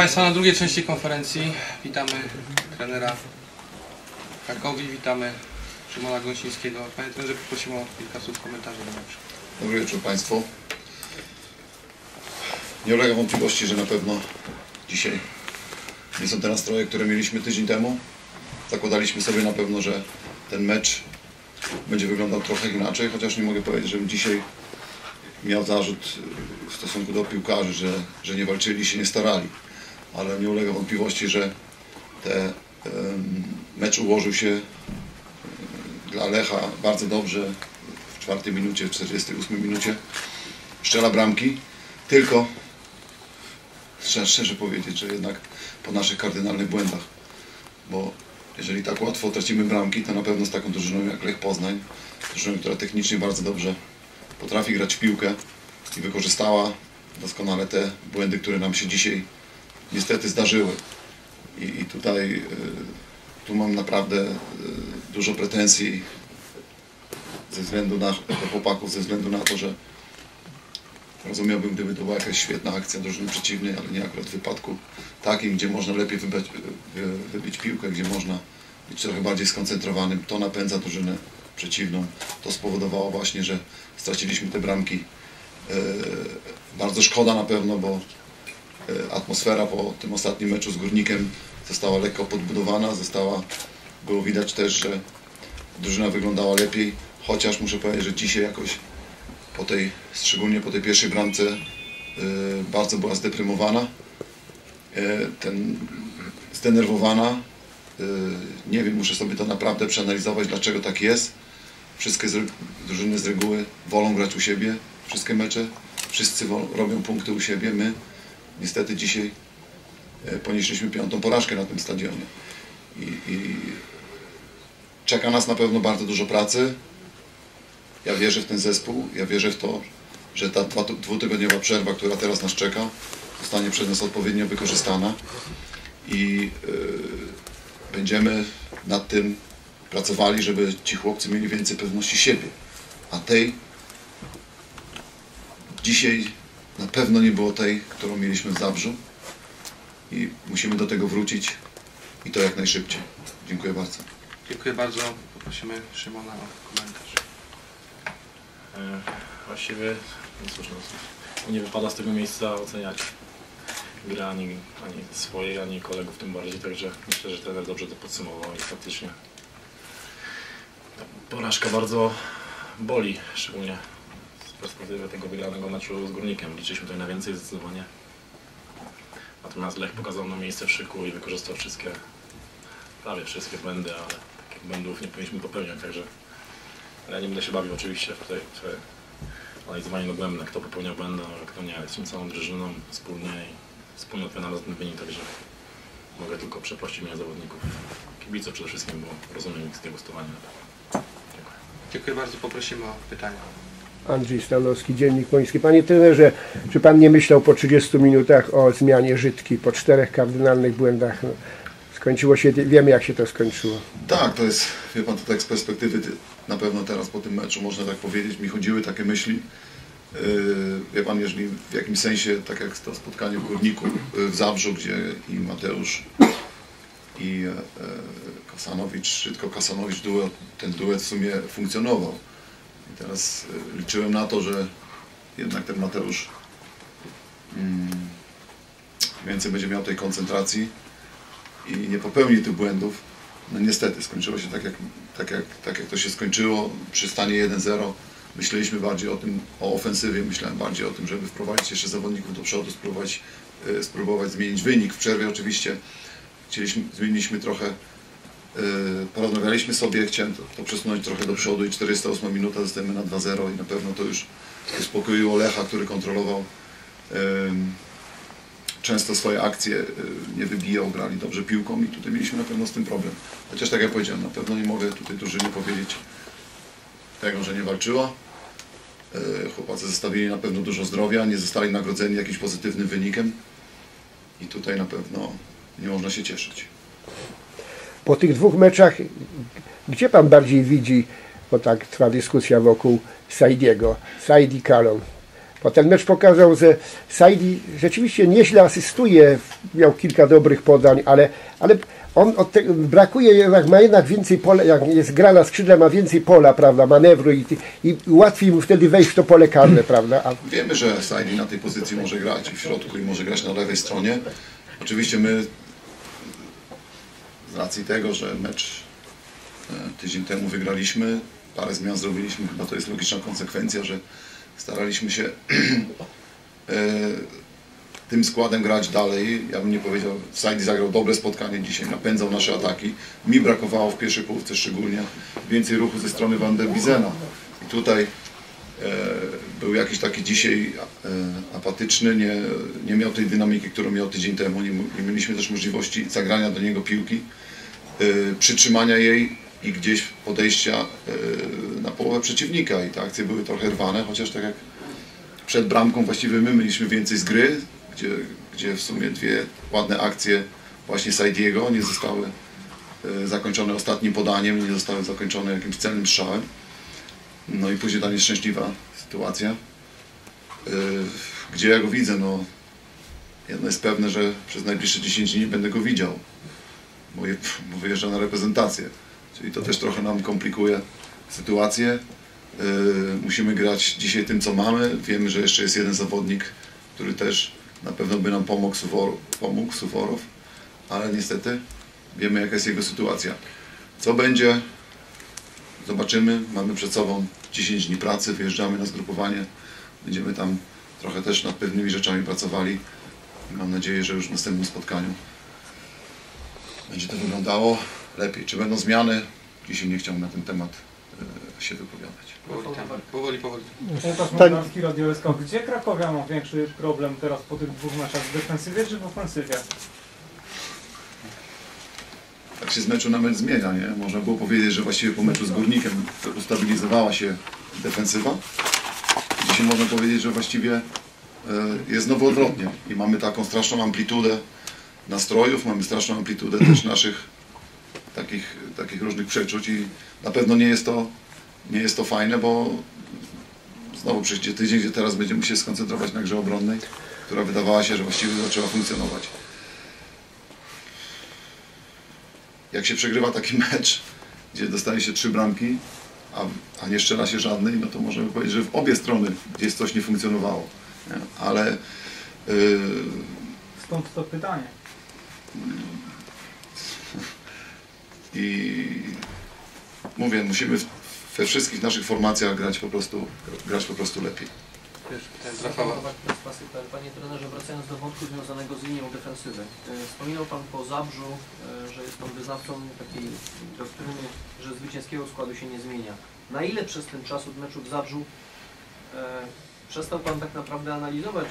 Państwa na drugiej części konferencji. Witamy trenera Krakowi, witamy Szymona Gąsińskiego. Panie trenerze, poprosimy o kilka słów komentarzy do meczu. Dobry wieczór Państwu. Nie ulega wątpliwości, że na pewno dzisiaj nie są te nastroje, które mieliśmy tydzień temu. Zakładaliśmy sobie na pewno, że ten mecz będzie wyglądał trochę inaczej, chociaż nie mogę powiedzieć, żebym dzisiaj miał zarzut w stosunku do piłkarzy, że, że nie walczyli, się nie starali. Ale nie ulega wątpliwości, że em, mecz ułożył się dla Lecha bardzo dobrze w czwartej minucie, w 48 minucie. Strzela bramki, tylko trzeba szczerze powiedzieć, że jednak po naszych kardynalnych błędach, bo jeżeli tak łatwo tracimy bramki, to na pewno z taką drużyną jak Lech Poznań, drużyną, która technicznie bardzo dobrze potrafi grać w piłkę i wykorzystała doskonale te błędy, które nam się dzisiaj niestety zdarzyły. I, i tutaj y, tu mam naprawdę y, dużo pretensji ze względu na chłopaków, ze względu na to, że rozumiałbym, gdyby to była jakaś świetna akcja drużyny przeciwnej, ale nie akurat w wypadku takim, gdzie można lepiej wybrać, wy, wybić piłkę, gdzie można być trochę bardziej skoncentrowanym. To napędza drużynę przeciwną. To spowodowało właśnie, że straciliśmy te bramki. E, bardzo szkoda na pewno, bo e, atmosfera po tym ostatnim meczu z Górnikiem została lekko podbudowana, została, było widać też, że drużyna wyglądała lepiej, chociaż muszę powiedzieć, że dzisiaj jakoś po tej, szczególnie po tej pierwszej bramce y, bardzo była zdeprymowana, y, ten, zdenerwowana. Nie wiem, muszę sobie to naprawdę przeanalizować, dlaczego tak jest. Wszystkie z, drużyny z reguły wolą grać u siebie, wszystkie mecze, wszyscy robią punkty u siebie. My niestety dzisiaj y, ponieśliśmy piątą porażkę na tym stadionie. I, i czeka nas na pewno bardzo dużo pracy. Ja wierzę w ten zespół, ja wierzę w to, że ta dwutygodniowa przerwa, która teraz nas czeka, zostanie przez nas odpowiednio wykorzystana i y, będziemy nad tym pracowali, żeby ci chłopcy mieli więcej pewności siebie. A tej dzisiaj na pewno nie było tej, którą mieliśmy w Zabrzu i musimy do tego wrócić i to jak najszybciej. Dziękuję bardzo. Dziękuję bardzo. Poprosimy Szymona o komentarz. E, Właściwie, no cóż, no, nie wypada z tego miejsca oceniać gry ani, ani swojej, ani kolegów tym bardziej, także myślę, że trener dobrze to podsumował i faktycznie ta porażka bardzo boli, szczególnie perspektywy tego wygranego meczu z Górnikiem. Liczyliśmy tutaj na więcej zdecydowanie. Natomiast Lech pokazał nam miejsce w szyku i wykorzystał wszystkie, prawie wszystkie błędy, ale takich błędów nie powinniśmy popełniać, także ja nie będę się bawił oczywiście w analizowanie dogłębne, kto popełnia błędy, a kto nie. Jesteśmy całą drużyną wspólnie i wspólnie odpowiadamy za ten wynik, także mogę tylko przeprosić mnie zawodników. Kibiców przede wszystkim, bo rozumiem ich z tego stosowania. Dziękuję. Dziękuję bardzo. Poprosimy o pytania. Andrzej Stanowski, Dziennik Moński. Panie trenerze, czy pan nie myślał po 30 minutach o zmianie Żydki, po czterech kardynalnych błędach? No, skończyło się, wiemy jak się to skończyło. Tak, to jest, wie pan, to tak z perspektywy, ty- na pewno teraz po tym meczu można tak powiedzieć, mi chodziły takie myśli. Yy, wie pan, jeżeli w jakimś sensie, tak jak to spotkanie w Górniku yy, w Zabrzu, gdzie i Mateusz i e, e, Kasanowicz, tylko Kasanowicz, duet, ten duet w sumie funkcjonował. I teraz e, liczyłem na to, że jednak ten Mateusz mm, więcej będzie miał tej koncentracji i nie popełni tych błędów. No niestety, skończyło się tak jak, tak jak, tak jak to się skończyło. Przy stanie 1-0 myśleliśmy bardziej o tym, o ofensywie, myślałem bardziej o tym, żeby wprowadzić jeszcze zawodników do przodu, spróbować, e, spróbować zmienić wynik. W przerwie oczywiście chcieliśmy, zmieniliśmy trochę, porozmawialiśmy sobie, chciałem to, to przesunąć trochę do przodu i 48 minuta zostajemy na 2-0 i na pewno to już uspokoiło Lecha, który kontrolował często swoje akcje y, nie wybijał, grali dobrze piłką i tutaj mieliśmy na pewno z tym problem. Chociaż tak jak powiedziałem, na pewno nie mogę tutaj drużynie powiedzieć tego, że nie walczyła. Y, Chłopacy zostawili na pewno dużo zdrowia, nie zostali nagrodzeni jakimś pozytywnym wynikiem i tutaj na pewno nie można się cieszyć. Po tych dwóch meczach, gdzie pan bardziej widzi, bo tak trwa dyskusja wokół Saidiego, Saidi Kalon, Bo ten mecz pokazał, że Saidi rzeczywiście nieźle asystuje, miał kilka dobrych podań, ale, ale on brakuje, jednak ma jednak więcej pola, jak jest gra na skrzydle, ma więcej pola, prawda, manewru i, i łatwiej mu wtedy wejść w to pole karne, prawda? A Wiemy, że Saidi na tej pozycji może grać w środku i może grać na lewej stronie. Oczywiście my z racji tego, że mecz e, tydzień temu wygraliśmy, parę zmian zrobiliśmy, chyba to jest logiczna konsekwencja, że staraliśmy się e, tym składem grać dalej. Ja bym nie powiedział, Saidi zagrał dobre spotkanie dzisiaj, napędzał nasze ataki. Mi brakowało w pierwszej połówce szczególnie więcej ruchu ze strony Van der Bizena. I tutaj e, był jakiś taki dzisiaj e, apatyczny, nie, nie miał tej dynamiki, którą miał tydzień temu. Nie, nie mieliśmy też możliwości zagrania do niego piłki, e, przytrzymania jej i gdzieś podejścia e, na połowę przeciwnika. I te akcje były trochę rwane, chociaż tak jak przed bramką właściwie my mieliśmy więcej z gry, gdzie, gdzie w sumie dwie ładne akcje właśnie Saidiego nie zostały zakończone ostatnim podaniem, nie zostały zakończone jakimś celnym strzałem. No i później ta nieszczęśliwa sytuacja, yy, gdzie ja go widzę, no jedno jest pewne, że przez najbliższe 10 dni będę go widział, bo, je, bo wyjeżdża na reprezentację, czyli to też trochę nam komplikuje sytuację. Yy, musimy grać dzisiaj tym, co mamy. Wiemy, że jeszcze jest jeden zawodnik, który też na pewno by nam pomógł, Suwor, pomógł Suworow, ale niestety wiemy, jaka jest jego sytuacja. Co będzie, Zobaczymy, mamy przed sobą 10 dni pracy, wyjeżdżamy na zgrupowanie, będziemy tam trochę też nad pewnymi rzeczami pracowali. Mam nadzieję, że już w następnym spotkaniu będzie to wyglądało lepiej. Czy będą zmiany? Dzisiaj nie chciałbym na ten temat e, się wypowiadać. Powoli, powoli, powoli. Łukasz Tak. Radio SK. Gdzie Krakowia ma większy problem teraz po tych dwóch meczach? W defensywie czy w ofensywie? Tak się z meczu na mecz zmienia, nie? Można było powiedzieć, że właściwie po meczu z Górnikiem ustabilizowała się defensywa. Dzisiaj można powiedzieć, że właściwie e, jest znowu odwrotnie i mamy taką straszną amplitudę nastrojów, mamy straszną amplitudę też naszych takich, takich różnych przeczuć i na pewno nie jest to, nie jest to fajne, bo znowu przyjdzie tydzień, gdzie teraz będziemy się skoncentrować na grze obronnej, która wydawała się, że właściwie zaczęła funkcjonować. Jak się przegrywa taki mecz, gdzie dostaje się trzy bramki, a, a nie strzela się żadnej, no to możemy powiedzieć, że w obie strony gdzieś coś nie funkcjonowało. Nie? Ale yy, Stąd to pytanie. i mówię, musimy we wszystkich naszych formacjach grać po prostu, grać po prostu lepiej. Rafała. Panie trenerze, wracając do wątku związanego z linią defensywy. E, Wspominał Pan po Zabrzu, e, że jest Pan wyznawcą takiej doktryny, że zwycięskiego składu się nie zmienia. Na ile przez ten czas od meczu w Zabrzu e, przestał Pan tak naprawdę analizować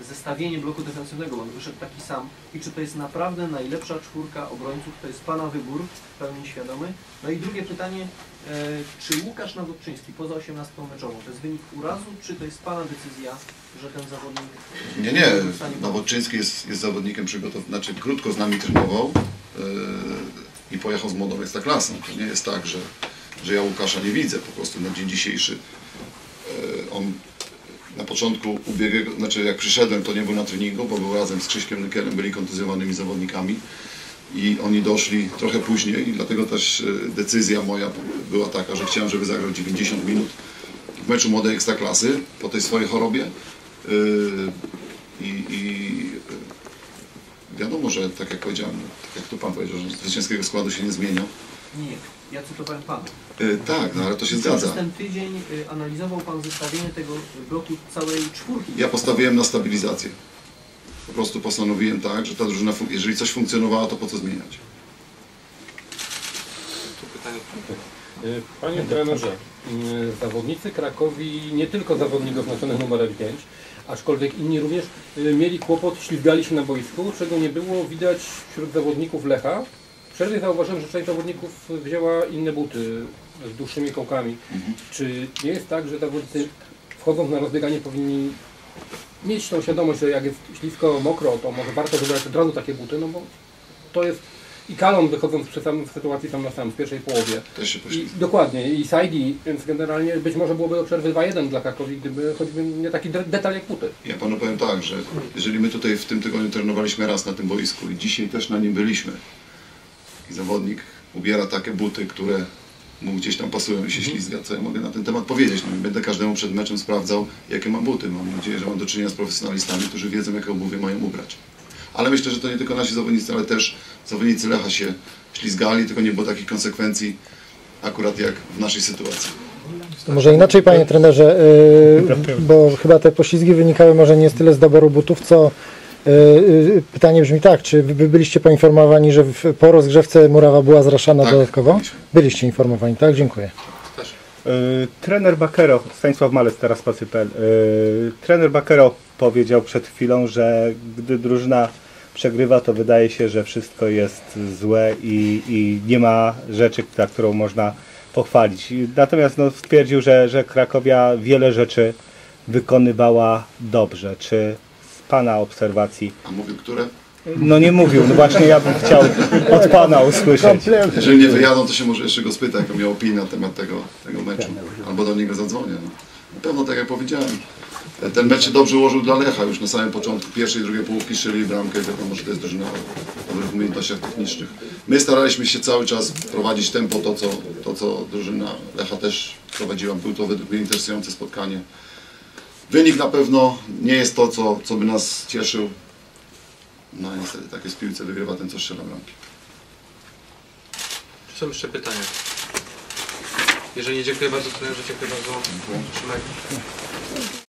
e, zestawienie bloku defensywnego, bo on wyszedł taki sam i czy to jest naprawdę najlepsza czwórka obrońców, to jest Pana wybór, w pełni świadomy. No i drugie pytanie, e, czy Łukasz Nawodczyński poza 18 meczową to jest wynik urazu, czy to jest Pana decyzja, że ten zawodnik Nie, nie, Nawodczyński jest, jest zawodnikiem przygotowanym, znaczy krótko z nami trenował yy, i pojechał z młodą ekstraklasą. To nie jest tak, że, że ja Łukasza nie widzę po prostu na dzień dzisiejszy. Yy, on na początku ubiegłego, znaczy jak przyszedłem, to nie był na treningu, bo był razem z Krzyśkiem Nykelem, byli kontuzjowanymi zawodnikami i oni doszli trochę później i dlatego też yy, decyzja moja była taka, że chciałem, żeby zagrał 90 minut w meczu młodej ekstraklasy po tej swojej chorobie. Yy, I, i yy, wiadomo, że tak jak powiedziałem, tak jak tu Pan powiedział, że zwycięskiego składu się nie zmienia. Nie. Ja cytowałem Pana. Yy, tak, no ale to się Czy zgadza. Przez ten tydzień y, analizował Pan zestawienie tego bloku całej czwórki? Ja postawiłem na stabilizację. Po prostu postanowiłem tak, że ta drużyna, jeżeli coś funkcjonowało, to po co zmieniać? Tu pytanie. Y, Panie trenerze, zawodnicy Krakowi, nie tylko zawodnik oznaczonych numerem 5, aczkolwiek inni również mieli kłopot, ślizgali się na boisku, czego nie było widać wśród zawodników Lecha. Przerwie zauważyłem, że część zawodników wzięła inne buty z dłuższymi kołkami. Czy nie jest tak, że zawodnicy wchodząc na rozbieganie powinni mieć tą świadomość, że jak jest ślisko, mokro, to może warto wybrać od razu takie buty, no bo to jest i Kalon wychodząc przy samym w sytuacji tam na samym, w pierwszej połowie. Też się I, dokładnie, i Saidi, więc generalnie być może byłoby do przerwy 2-1 dla Krakowi, gdyby choćby nie taki de- detal jak Puty. Ja panu powiem tak, że jeżeli my tutaj w tym tygodniu trenowaliśmy raz na tym boisku i dzisiaj też na nim byliśmy zawodnik ubiera takie buty, które mu gdzieś tam pasują i się ślizga, co ja mogę na ten temat powiedzieć. No, będę każdemu przed meczem sprawdzał, jakie ma buty. Mam nadzieję, że mam do czynienia z profesjonalistami, którzy wiedzą, jakie obuwie mają ubrać. Ale myślę, że to nie tylko nasi zawodnicy, ale też zawodnicy Lecha się ślizgali, tylko nie było takich konsekwencji akurat jak w naszej sytuacji. To może inaczej, panie trenerze, yy, bo chyba te poślizgi wynikały może nie z tyle z doboru butów, co pytanie brzmi tak, czy wy byliście poinformowani, że w, po rozgrzewce murawa była zraszana Tak, dodatkowo? byliśmy. Byliście informowani, tak? Dziękuję. Y, Trener Bakero, Stanisław Malec, teraz Pasy.pl. Trener Bakero powiedział przed chwilą, że gdy drużyna przegrywa, to wydaje się, że wszystko jest złe i, i nie ma rzeczy, na którą można pochwalić. Natomiast no, stwierdził, że, że Krakowia wiele rzeczy wykonywała dobrze. Czy Pana obserwacji? A mówił, które? No nie mówił, no właśnie ja bym chciał od Pana usłyszeć. Jeżeli nie wyjadą, to się może jeszcze go spyta, jaką miał opinię na temat tego, tego meczu. Albo do niego zadzwonię. No. Na pewno, tak jak powiedziałem, ten mecz się dobrze ułożył dla Lecha. Już na samym początku pierwszej i drugiej połówki strzelili bramkę. Wiadomo, że to jest drużyna o dobrych umiejętnościach technicznych. My staraliśmy się cały czas prowadzić tempo, to co, to co drużyna Lecha też prowadziła. Był to według mnie interesujące spotkanie. Wynik na pewno nie jest to, co, co by nas cieszył. No niestety, tak jest w piłce, wygrywa ten, co strzela bramki. Czy są jeszcze pytania? Jeżeli nie, dziękuję bardzo trenerze, dziękuję bardzo. Szymek.